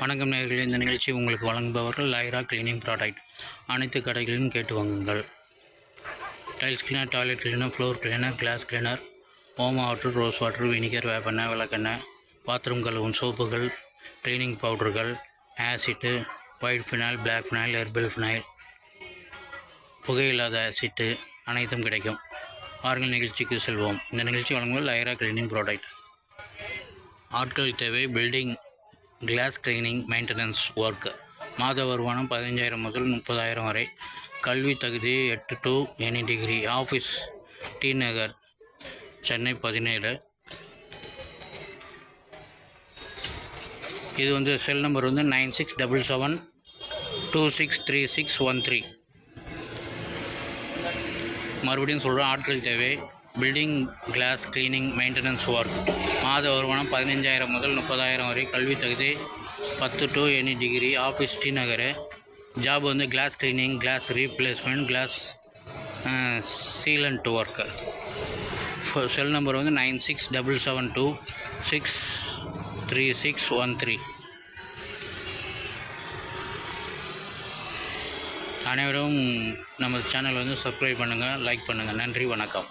வணக்கம் நேர்கள் இந்த நிகழ்ச்சி உங்களுக்கு வழங்குபவர்கள் லைரா கிளீனிங் ப்ராடக்ட். அனைத்து கடைகளிலும் கேட்டு வாங்குங்கள். Tiles cleaner toilet cleaner floor cleaner glass cleaner ஓம வாட்டர் ரோஸ் வாட்டர் வினிகர் வேப்பெண்ணெய் விளக்கெண்ணெய் பாத்ரூம் கழுவும் சோப்புகள் cleaning பவுடர்கள் acid white phenol black phenol herbal phenyl புகையில்லாத acid அனைத்தும் கிடைக்கும். வாருங்கள் நிகழ்ச்சிக்கு செல்வோம். இந்த நிகழ்ச்சி வழங்குவது லைரா கிளீனிங் ப்ராடக்ட். ஆட்கள் தேவை building glass cleaning maintenance work மாத வருமானம் பதினஞ்சாயிரம் முதல் முப்பதாயிரம் வரை. கல்வி தகுதி எட்டு to any degree office T Nagar Chennai பதினேழு. இது வந்து செல் நம்பர் வந்து nine six double seven two six three six one three. மறுபடியும் சொல்கிறேன் ஆட்கள் தேவை. Building glass cleaning maintenance work. மாத வருமானம் பதினஞ்சாயிரம் முதல் முப்பதாயிரம் வரை. கல்வி தகுதி பத்து to any degree office T Nagar. Job வந்து glass cleaning glass replacement glass sealant work cell number வந்து nine six double seven two six three six one three அனைவரும் நமது சேனல் வந்து சப்ஸ்கிரைப் பண்ணுங்கள் லைக் பண்ணுங்கள் நன்றி வணக்கம்.